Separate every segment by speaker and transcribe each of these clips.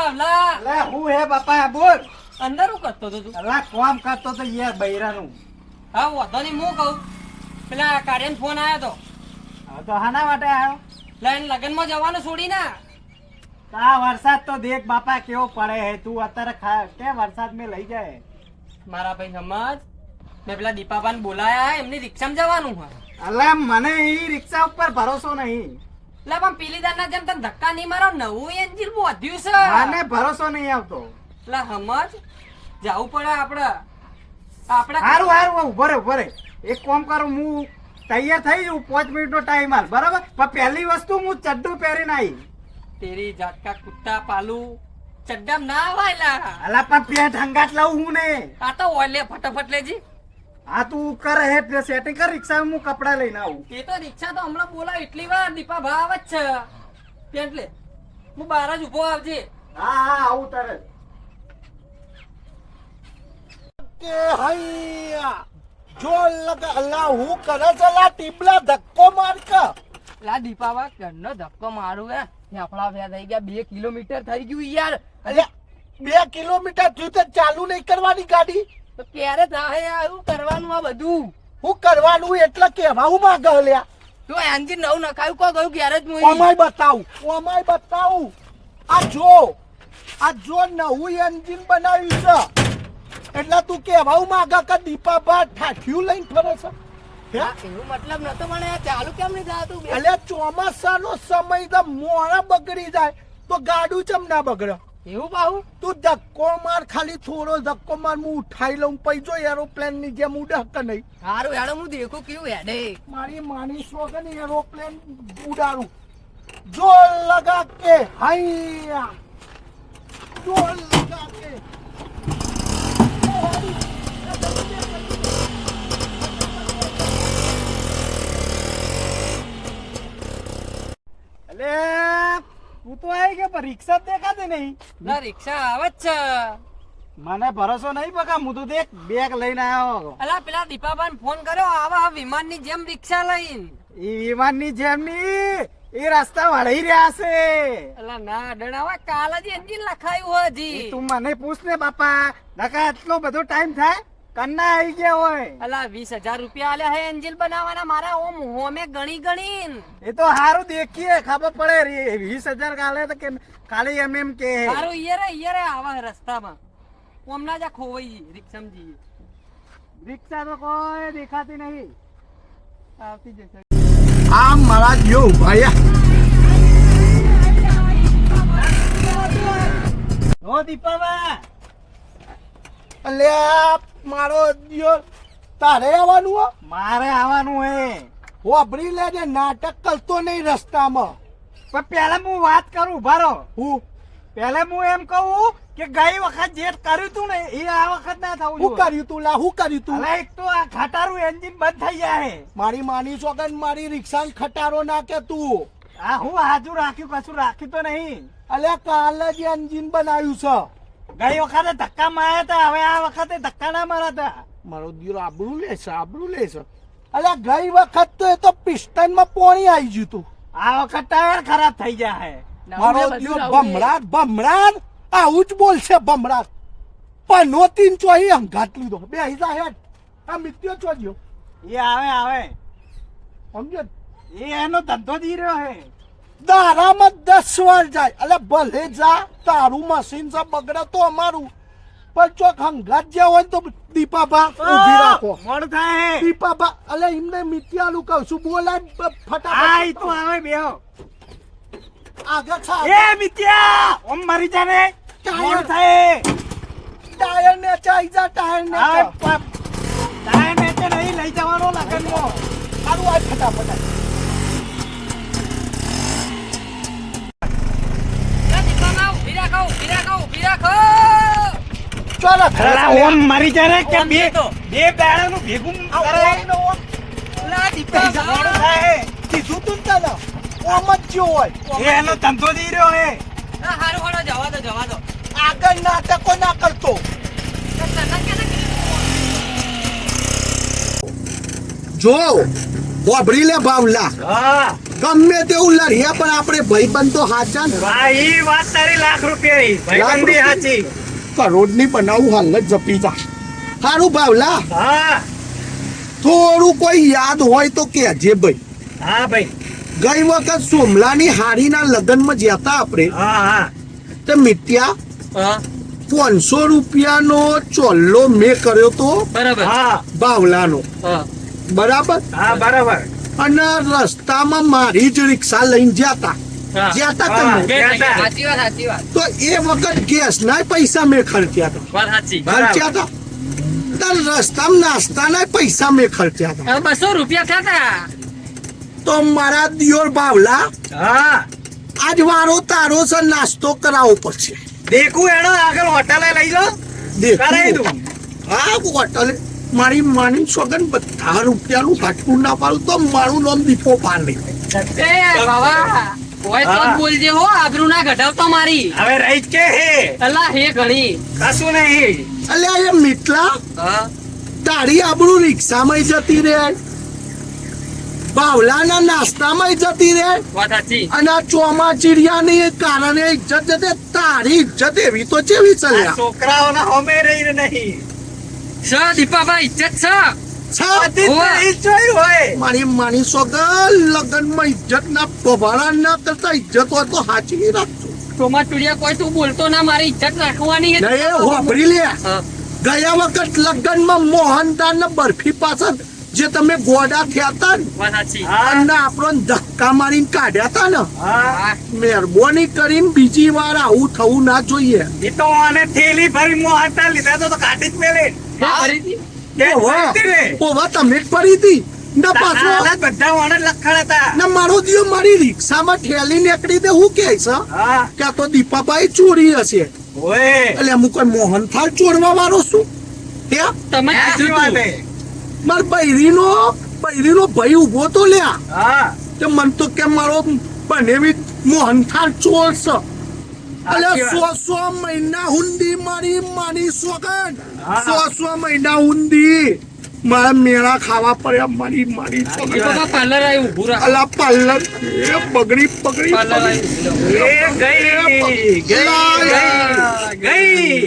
Speaker 1: બાવલા.
Speaker 2: અલે હું હે બાપા બોલ.
Speaker 1: અંદર હું કરતો તું
Speaker 2: અલા કોમ કરતો તો યાર બૈરાનું.
Speaker 1: હા વધો નહીં હું કહું. પેલા કાર્યન ફોન આવ્યો તો.
Speaker 2: હા તો હાના માટે આવ્યો
Speaker 1: લઈને લગ્નમાં જવાનું છોડી ના.
Speaker 2: આ વરસાદ તો દેખ બાપા કેવો પડે હે. તું અત્યારે કે વરસાદ મેં લઈ જાય?
Speaker 1: મારા ભાઈ સમજ. મેં પેલા દીપાબાને બોલાયા એમની રિક્ષામાં જવાનું હોય
Speaker 2: અલા મને ઈ રિક્ષા ઉપર ભરોસો નહીં.
Speaker 1: એટલે પણ પેલી દારના જેમ તને ધક્કા નહીં મારો નવું એન્જિન વધ્યું છે.
Speaker 2: મને ભરોસો નહીં આવતો.
Speaker 1: એટલે સમજ જવું પડે આપણે આપણે
Speaker 2: સારું સારું ઊભો રે ઊભો રે એક કામ કરું હું તૈયાર થઈ જઉં પાંચ મિનિટ નો ટાઈમ હાલ બરાબર? પણ પહેલી વસ્તુ હું ચડ્ડું પહેરીને આવી
Speaker 1: તેરી જાતકા કુત્તા પાલુ ચડ્ડામ ના આવાયલા
Speaker 2: અલા પણ પેટ હંગાટ લાવું હું ને.
Speaker 1: આ તો ઓલે ફટાફટ લેજી.
Speaker 2: આ તું કરે હે સેટિંગ કર રિક્ષા હું કપડા લઈને આવું.
Speaker 1: એ તો રિક્ષા તો હમણાં બોલા એટલી વાર દીપા ભાવ જ છે. પેન્ટ લે. હું બહાર જ ઊભો આવજે.
Speaker 2: હા હા આવું તરત
Speaker 3: કે હૈયા જો લગા અલ્લા હું કરે છે લા ટીપલા ધક્કો માર કે?
Speaker 1: લા દીપાવા ઘરનો ધક્કો મારું હે. ફેફડા ફે થઈ ગયા બે કિલોમીટર થઈ ગયું યાર.
Speaker 3: અલે બે કિલોમીટર થયું તો ચાલુ નહીં કરવાની ગાડી?
Speaker 1: તો ક્યારે થાય આવું કરવાનું આ બધું?
Speaker 3: હું કરવાનું એટલે કહેવાવું માંગે લ્યા.
Speaker 1: તો એન્જિન નવું નખાયું કો ગયું ગેરેજ મુઈ.
Speaker 3: ઓમાય બતાવું ઓમાય બતાવું. આ જો આ જો નવું એન્જિન બનાવ્યું છે. એટલે તું કહેવાવું માંગે કે દીપાબા ઠાઠિયું લઈને ફરે છે? હે?
Speaker 1: હા, એવું મતલબ નતો પણ આ ચાલુ કેમ નહીં થતું
Speaker 3: એટલે ચોમાસાનો સમય તો મોડા બગડી જાય તો ગાડું ચમ ના બગડે?
Speaker 1: એવું બાહુ?
Speaker 3: તું ધક્કો માર ખાલી થોડો ધક્કો માર હું ઉઠાઈ લઉં પછી જો એરોપ્લેનની જેમ ઉડે કે નહીં?
Speaker 1: હારું હેડો હું દેખું કેવું હેડે.
Speaker 3: મારી માની વગર એરોપ્લેન ઉડાડું. જો લગા કે હૈયા જો લગા કે
Speaker 2: તું આવી કે પણ રિક્ષા દેખાતી નહીં.
Speaker 1: ના રિક્ષા આવે જ છે.
Speaker 2: મને ભરોસો નહીં બકા હું તો દેખ બેગ લઈને આવ્યો
Speaker 1: અલા પેલા દીપાભાઈ ફોન કર્યો આવા વિમાનની જેમ રિક્ષા લઈને.
Speaker 2: ઈ વિમાનની જેમ ની એ રસ્તા વળી રહ્યા છે.
Speaker 1: અલા ના ડણાવા કાલ જ એન્જિન લખાયું હોય હજી
Speaker 2: તું મને પૂછ ને બાપા નકા એટલો બધો ટાઈમ થાય? કન્ના આવી ગયા હોય.
Speaker 1: અલા વીસ હજાર રૂપિયા આલ્યા હે એન્જિલ બનાવવાના મારા ઓમ હોમે ગણી ગણી
Speaker 2: એ તો સારું દેખીએ ખબર પડે રે વીસ હજાર કાલે તો કેમ કાલે એમ એમ કે
Speaker 1: હારું ઈયરે ઈયરે આવા રસ્તામાં. ઓમના જા ખોવાઈ રિક્ષામાં જઈએ.
Speaker 2: રિક્ષા તો કોઈ દેખાતી નહીં.
Speaker 1: આવતી જશે.
Speaker 3: આ મારા જો ભાયા
Speaker 2: ઓ દીપાબા
Speaker 3: અલ્યા મારો દિયો તારે આવવાનું હો?
Speaker 2: મારે આવવાનું હે.
Speaker 3: વાપરી લેજે નાટક કરતો નહીં રસ્તામાં.
Speaker 2: પણ પહેલા હું વાત કરું ભારો
Speaker 3: હું?
Speaker 2: પહેલા હું એમ કહું કે ગઈ વખત જે કર્યું તું ને એ આ વખત ના થવું
Speaker 3: હું કર્યું તું લા હું કર્યું તું?
Speaker 2: અલા એક તો આ ખટારું એન્જિન બંધ થઈ જાય
Speaker 3: મારી માની સોગન મારી રિક્ષા ખટારો નાખે તું?
Speaker 2: આ હું હાજુ રાખ્યું કશું રાખ્યું તો નહીં.
Speaker 3: અલ્યા કાલે જ એન્જિન બનાવ્યું છે.
Speaker 2: ગઈ વખતે ધક્કા માર્યા હતા હવે આ વખતે ધક્કા ના મારા હતા.
Speaker 3: મારો દિયો આબરૂ લેશે આબરૂ લેશે અલ્યા ગઈ વખત તો એ તો પિસ્ટનમાં પોણી આવી ગયું તું.
Speaker 2: આ વખત ટાયર ખરાબ થઈ જાય હે.
Speaker 3: મારો દિયો ભમરાટ ભમરાટ આવું જ બોલશે ભમરાટ પણ તીન ચોહી હંગાટ લીધો. બે હિસા હેડ આ મિત્યો ચોજ્યો
Speaker 2: એ આવે આવે.
Speaker 3: સમજો
Speaker 2: એ એનો ધંધો દી રહ્યો હે.
Speaker 3: દારામાં દસ વાર જાય. એટલે ભલે જા તારું મશીન છે બગડે તો અમારું. પણ ચોક હંગાત જે હોય તો દીપાભા ઊભી રાખો.
Speaker 2: મોડું થાય.
Speaker 3: દીપાભા એટલે એમને મિત્યાનું કહું છું બોલાય ફટાફટ.
Speaker 2: તો આવે બેહો.
Speaker 3: આગળ છા
Speaker 2: એ મિત્યા ઓમ મરી જાને. ને થાય.
Speaker 3: ટાયર ને ચાઈ જા ટાયર ને
Speaker 2: ટાયર ને તે નહીં લઈ જવાનો લગનમાં
Speaker 3: મારું આ ફટાફટ
Speaker 1: રાખો ઊભી રાખો ઊભી રાખો
Speaker 3: ચાલો
Speaker 2: અલા ઓમ મરી જા કે
Speaker 1: ઓમ
Speaker 2: બે
Speaker 1: તો.
Speaker 2: બે ભેગું કરે. થાય
Speaker 3: કીધું તું તને? ઓમ જ જો હોય.
Speaker 2: એનો ધંધો દી રહ્યો હે.
Speaker 1: આ હારું હાલો જવા દો જવા દો.
Speaker 3: આગળ નાટકો ના કરતો. જો બોબડી લે. બાવલા
Speaker 2: હા.
Speaker 3: ગમે તેવું લડીએ પણ આપણે ભાઈબંધ તો હાચા ને.
Speaker 2: હા ઈ વાત તારી લાખ રૂપિયાની. ભાઈબંધી સાચી કરોડ
Speaker 3: કરોડની બનાવું હાલ જ જપી જા. સારું ભાવલા?
Speaker 2: હા.
Speaker 3: થોડું કોઈ યાદ હોય તો કેજે ભાઈ.
Speaker 2: હા ભાઈ.
Speaker 3: ગઈ વખત સોમલાની હારીના લગ્નમાં જ્યાં હતા આપણે
Speaker 2: હા હા.
Speaker 3: તે મિત્યા
Speaker 1: હા.
Speaker 3: પાંચસો રૂપિયાનો ચોલ્લો મેં કર્યો તો
Speaker 1: બરાબર.
Speaker 2: હા.
Speaker 3: બાવલાનો
Speaker 1: હા.
Speaker 3: બરાબર?
Speaker 2: હા બરાબર.
Speaker 3: અને રસ્તામાં મારી જ રિક્ષા લઈને જતા તો એ વખત ગેસ ના પૈસા મેં ખર્ચ્યા હતા. ખર્ચ્યા હતા. રસ્તામાં નાસ્તાના પૈસા મેં ખર્ચ્યા હતા.
Speaker 1: બસો રૂપિયા થતા
Speaker 3: તો. મારા દિયોર બાવલા
Speaker 2: હા.
Speaker 3: આજ વારો તારો છે નાસ્તો કરાવવો પડશે.
Speaker 2: દેખું એનો આગળ હોટલે લઈ લો. કરાવી
Speaker 3: દેખું
Speaker 2: દઉં.
Speaker 3: હા હોટલે. મારી માની સોગન બધા રૂપિયાનું હાટકું ના પાડું તો મારું નામ દીપો પાડે
Speaker 1: એ બાબા હોય તો બોલજે હો આબરૂ ના ઘટાવતો મારી.
Speaker 2: હવે રહી કે હે?
Speaker 1: અલા હે ઘણી.
Speaker 2: કશું નહીં.
Speaker 3: અલ્યા એ મિતલા તારી આબરૂ રિક્ષામાં જતી બાવલાના નાસ્તામાં જતી
Speaker 1: રે
Speaker 3: અને આ ચોમાચીડિયાને કારણે ઇજ્જત જતે તારી ઇજ્જત એવી તો ચેવી ચાલ્યા?
Speaker 2: છોકરાઓના હોમે રહી નહીં.
Speaker 1: છ દીપાભાઈ ઇજ્જત છ
Speaker 3: છા
Speaker 2: બધી જ
Speaker 1: હોવે.
Speaker 2: નહીં જોયું હોય
Speaker 3: મારી માની સોગલ લગનમાં ઇજ્જત ના પભાડા ના કરતા ઇજ્જત હોય તો હાચવી રાખજો
Speaker 1: ટોમા ટુડિયા કોઈ તું બોલતો ના મારી ઇજ્જત રાખવાની હે.
Speaker 3: ને એ હોભરી લે ગયા વખત લગ્નમાં મોહનદાન ને બરફી પાછળ જે તમે ગોડા થયા હતા ને અને આપણો ધક્કા મારીને કાઢ્યા હતા ને. મહેરબાની કરીને બીજી વાર આવું થવું ના જોઈએ
Speaker 2: એ તો આને થેલી ભરી મોહનતા લીધા તો તો કાઢી જ મેલે
Speaker 3: તમે પડી હતી ના? પાછો?
Speaker 2: બધા ઓને લખણ હતા.
Speaker 3: ના મારો દિયો મારી રિક્ષામાં ઠેલી નીકળી દે હું કે છે? કે તો દીપાભાઈ ચોરી હશે.
Speaker 2: ઓય
Speaker 3: એટલે હું કોઈ મોહનથાળ ચોરવા વાળો છું ત્યાં
Speaker 1: તમે તું.
Speaker 3: માર બૈરીનો બૈરીનો ભાઈ ઊભો તો લ્યા.
Speaker 2: હા.
Speaker 3: કે મન તો કે મારો બનેવી મોહનથાળ ચોર છે એટલે સો સો મહિના હુંડી મારી માની સોગન સો સો મહિના હુંડી. મારા મેળા ખાવા પડ્યા મારી મારી
Speaker 1: પાર્લર આવી ઊભું રાખ.
Speaker 3: અલા પાર્લર એ બગડી.
Speaker 2: એ ગઈ ગઈ ગઈ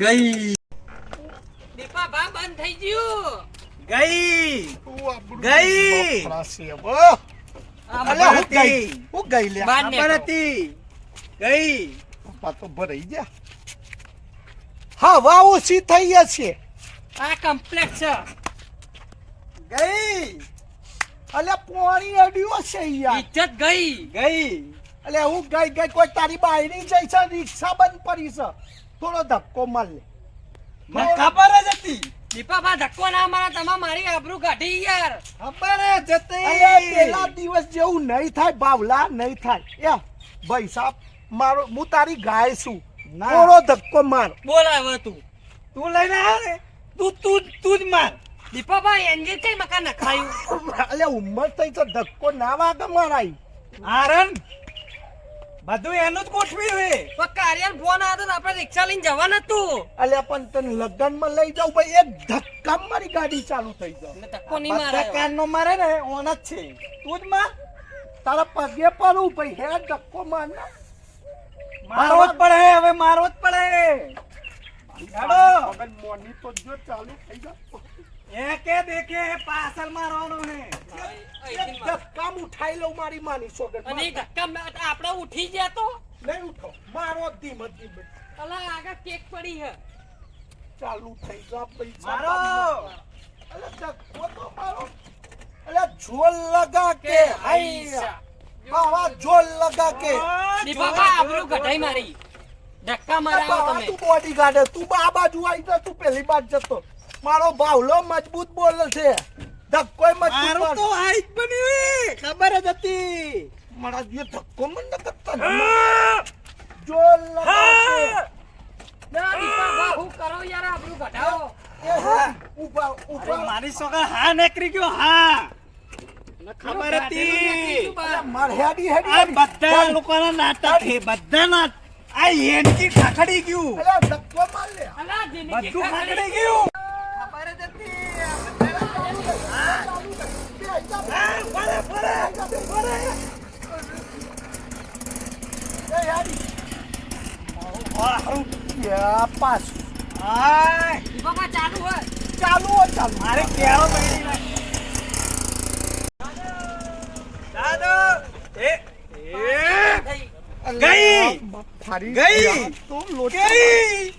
Speaker 2: ગઈ
Speaker 1: દીપાભા બંધ થઈ ગયું.
Speaker 2: ગઈ ગઈ.
Speaker 3: અલ્યા, હું. ગઈ? હું ગઈ
Speaker 1: નીકળો.
Speaker 2: હતી. ગઈ.
Speaker 3: પપ્પા તો ભરાઈ ગયા. વાવ ઓછી થઈ છે.
Speaker 1: આ કમ્પ્લેટ છે.
Speaker 3: ગઈ. અલે પોણી અડ્યો છે યાર
Speaker 1: ઇજ્જત ગઈ.
Speaker 2: ગઈ.
Speaker 3: અલે હું ગઈ ગઈ કોઈ તારી બાયરી જઈ છે રિક્ષા બંધ પડી છે. થોડો ધક્કો માર લે
Speaker 2: મને ખબર જ હતી.
Speaker 1: દીપાભા ધક્કો ના મારા તમે મારી આબરૂ કાઢી યાર.
Speaker 2: ખબર જ
Speaker 3: અલ્યા
Speaker 2: હતી
Speaker 3: પેલા દિવસ જેવું નહીં થાય બાવલા નહીં થાય. એ ભાઈ સાહેબ મારો હું તારી ગાય છું. થોડો ધક્કો માર.
Speaker 1: બોલાવે તું.
Speaker 2: તું લઈને આવે તું તું તું જ માર.
Speaker 1: દીપાભાઈ એન્જિન કઈ મકાન નખાયું?
Speaker 3: અલે ઉંમર થઈ તો ધક્કો ના વાગે મારાય.
Speaker 2: આરણ બધું એનું જ ગોઠવ્યું હે
Speaker 1: પણ કાર્યાલ ફોન આવ્યો તો આપણે રિક્ષા લઈને જવાના તું.
Speaker 3: અલ્યા પણ તને લગ્નમાં લઈ જાઉં ભાઈ એક ધક્કા મારી ગાડી ચાલુ થઈ જાય.
Speaker 1: ધક્કો નહીં મારે
Speaker 2: કાનનો મારે ને ઓન જ છે. તું જ માર.
Speaker 3: તારા પગે પડું ભાઈ હે ધક્કો માર ના
Speaker 2: મારવો જ પડે હવે મારવો જ પડે. હેડો.
Speaker 3: મગન મોની તો જો ચાલુ થઈ જા
Speaker 2: એ કે દેખે પાછળ મારવાનું હે
Speaker 3: એક ધક્કા ઉઠાઈ લઉં મારી માની સોગન
Speaker 1: અને એ ધક્કા મા- આપણે ઉઠી ગયા તો?
Speaker 3: નહીં ઉઠો. મારો ધીમે ધીમે.
Speaker 1: અલા આગળ કેક પડી હે.
Speaker 3: ચાલુ થઈ જા પૈસા
Speaker 2: મારો.
Speaker 3: અલા ધક્કો તો મારો. અલા ઝોલ લગા કે હૈયા. બાવા ઝોલ લગા કે.
Speaker 1: દીપાભા આબરૂ કઢાઈ મારી. ધક્કા
Speaker 3: મારા
Speaker 1: તમે.
Speaker 3: તું બોડી ગાર્ડ તું આ બાજુ આવી જા તું પેલી બાજુ જતો. મારો ભાવલો મજબૂત બોલ છે. ધક્કો મજબૂત
Speaker 2: મારું તો
Speaker 3: માર.
Speaker 2: બની ખબર જ હતી.
Speaker 3: મારા જે ધક્કો મન ન કરતા ને. લગા
Speaker 1: ના દીપાભા હું કરો યાર આબરૂ ઘટાઓ
Speaker 3: ઊભા હે, ઊભા
Speaker 2: અરે
Speaker 3: ઊભા
Speaker 2: મારી છોકરા હા નેકરી ગયો હા. ખબર હતી
Speaker 3: માર હેડી હેડી
Speaker 2: આ
Speaker 3: હેડી.
Speaker 2: બધા લોકોના નાટક છે બધા નાટક આ હેનકી ખાખડી ગયું
Speaker 3: અલે ધક્કો માર લે
Speaker 1: અલા જિંદગી
Speaker 2: બધું
Speaker 1: ખાખડી.
Speaker 2: ખાખડી ગયું ખબર જ હતી આ બધાના- હા, બરાબર.
Speaker 3: એ યારી. યા પાસ
Speaker 2: હાય
Speaker 1: દીપાભા ચાલુ હોય
Speaker 3: ચાલુ હો ચાલુ
Speaker 2: મારે કેળો પડી નાખ દાદો એ એ ગઈ! ગઈ.
Speaker 3: તો
Speaker 2: ગઈ!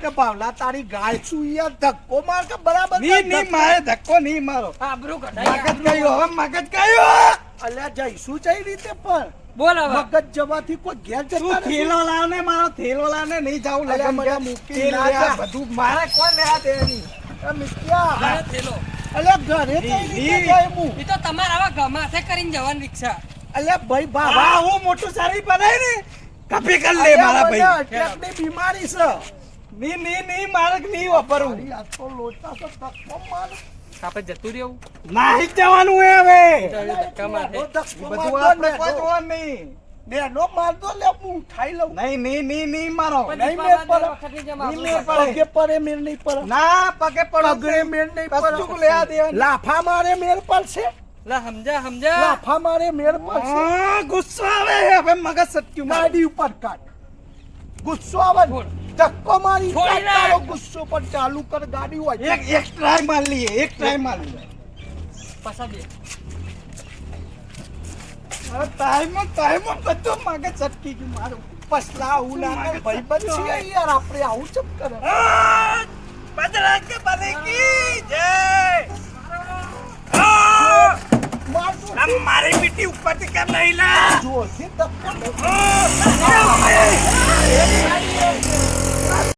Speaker 3: કે ભાવલા તારી ગાય છું યાર ધક્કો માર કે બરાબરની
Speaker 2: ની મારે ધક્કો નહીં મારો.
Speaker 1: આબરૂ કઢાઈ
Speaker 2: મગજ ગયો હવે મગજ ગયો
Speaker 3: અલ્યા જઈશું કઈ રીતે પણ.
Speaker 1: બોલ હવે.
Speaker 3: મગજ જવાથી કોઈ ઘેર
Speaker 2: તું
Speaker 3: જતા.
Speaker 2: થેલો લાવને મારો થેલો લાવને નહીં જાઉં લગન
Speaker 3: મને મૂકી ના જા.
Speaker 2: બધું મારે કોઈ લેવા દે નહીં
Speaker 3: એ મિત્યા,
Speaker 1: ઘરે થેલો.
Speaker 3: અલ્યા ઘરે કઈ
Speaker 2: ઈ-
Speaker 3: રીતે
Speaker 2: ઈ-
Speaker 3: હું?
Speaker 1: એ તો તમારે આવા ગમાથે કરીને જવાની રિક્ષા
Speaker 3: અલ્યા ભાઈ બાબા
Speaker 2: હું. મોટું સારી બનાય ને? કપી કર લે મારા ભાઈ.
Speaker 3: અટેકની બીમારી છે.
Speaker 2: ની ની ની મારકની
Speaker 3: વાપરું. આ તો લોચા તો ધક્કો માર.
Speaker 1: કાપે જતું રહેવું?
Speaker 2: નાહી જવાનું હે હવે.
Speaker 1: ધક્કા મારે.
Speaker 2: બધું
Speaker 3: મારતો
Speaker 2: આપણે કોઈ જોવાનું નહીં.
Speaker 3: નેનો મારતો લે હું ઉઠાઈ લઉં.
Speaker 2: નહીં નહીં નહીં નહીં મારો.
Speaker 3: નહીં પડે.
Speaker 1: વખતની
Speaker 2: નહીં
Speaker 1: કઢાઈ.
Speaker 2: પડે.
Speaker 3: પગે પડે મેળ નહીં પર
Speaker 2: ના પગે પડો.
Speaker 3: મેળ નહીં પડે.
Speaker 2: કશું લેવા દેવાનું.
Speaker 3: લાફા મારે મેળ પડશે.
Speaker 1: લા સમજા સમજા
Speaker 3: લાફા મારે મેળ પડશે.
Speaker 2: ગુસ્સો આવે. હવે મગજ સટક્યું
Speaker 3: ગાડી ઉપર કાઢ. ગુસ્સો આવે ધક્કો મારી તારો ગુસ્સો પર ચાલુ કર ગાડી હોય.
Speaker 2: એક એક ટ્રાય માર લઈએ એક ટ્રાય માર લઈએ.
Speaker 1: પાછા બે.
Speaker 2: અરે ટાઈમ ટાઈમ બધું મગજ સટકી ગયું મારું
Speaker 3: લાગે ભાઈબંધ યાર આપણે આવું ચમ કરે?
Speaker 2: બજરંગ જય!
Speaker 3: મારતો
Speaker 2: આ મારી બેટી ઉપરથી કેમ નહીં લા. આ,